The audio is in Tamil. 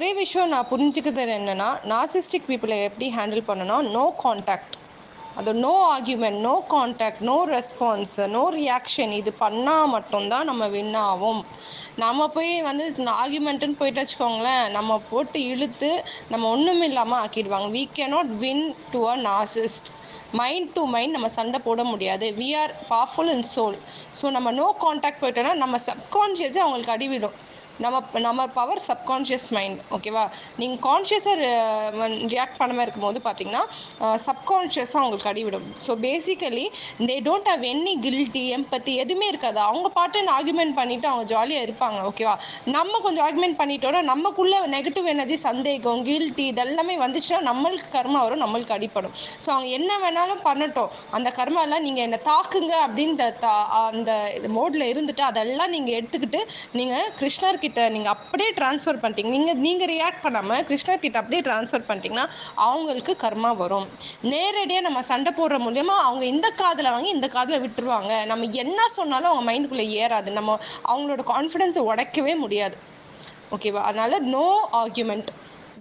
ஒரே விஷயம் நான் புரிஞ்சுக்கிறது என்னென்னா நாசிஸ்டிக் பீப்புளை எப்படி ஹேண்டில் பண்ணணும் நோ காண்டாக்ட் அது no argument no contact no response no reaction இது பண்ணால் மட்டும்தான் நம்ம வின் ஆகும் நம்ம போய் வந்து ஆர்கியூமெண்ட்டுன்னு போயிட்டு வச்சுக்கோங்களேன் நம்ம போட்டு இழுத்து நம்ம ஒன்றும் இல்லாமல் ஆக்கிடுவாங்க. கே cannot win to a narcissist mind to mind நம்ம சண்டை போட முடியாது. We are powerful in soul so நம்ம நோ காண்டாக்ட் போயிட்டோன்னா நம்ம சப்கான்ஷியஸே அவங்களுக்கு அடிவிடும். நம்ம நம்ம பவர் சப்கான்ஷியஸ் மைண்ட் ஓகேவா நீங்கள் கான்ஷியஸாக ரியாக்ட் பண்ணாமல் இருக்கும்போது பார்த்தீங்கன்னா சப்கான்ஷியஸாக அவங்களுக்கு அடிவிடும் so basically they don't have any guilty empathy எதுவுமே இருக்காது. அவங்க பாட்டுன்னு ஆர்குமெண்ட் பண்ணிவிட்டு அவங்க ஜாலியாக இருப்பாங்க ஓகேவா நம்ம கொஞ்சம் ஆர்குமெண்ட் பண்ணிட்டோன்னா நம்மக்குள்ளே நெகட்டிவ் எனர்ஜி சந்தேகம் கில்ட்டி இதெல்லாமே வந்துச்சுன்னா நம்மளுக்கு கர்மா வரும் நம்மளுக்கு அடிப்படும் ஸோ அவங்க என்ன வேணாலும் பண்ணட்டும். அந்த கர்மாலாம் நீங்கள் என்னை தாக்குங்க அப்படின்ற தா அந்த மோடில் இருந்துட்டு அதெல்லாம் நீங்கள் எடுத்துக்கிட்டு நீங்கள் கிருஷ்ணர்கிட்ட கிட்ட நீங்கள் அப்படியே ட்ரான்ஸ்ஃபர் பண்ணிட்டீங்க. நீங்கள் நீங்கள் ரியாக்ட் பண்ணாமல் கிருஷ்ணர் கிட்ட அப்படியே ட்ரான்ஸ்ஃபர் பண்ணிட்டீங்கன்னா அவங்களுக்கு கர்மா வரும். நேரடியாக நம்ம சண்டை போடுற மூலயமா அவங்க இந்த காதில் வாங்கி இந்த காதில் விட்டுருவாங்க. நம்ம என்ன சொன்னாலும் அவங்க மைண்டுக்குள்ளே ஏறாது. நம்ம அவங்களோட கான்ஃபிடென்ஸை உடைக்கவே முடியாது. ஓகேவா அதனால் நோ ஆர்குமெண்ட்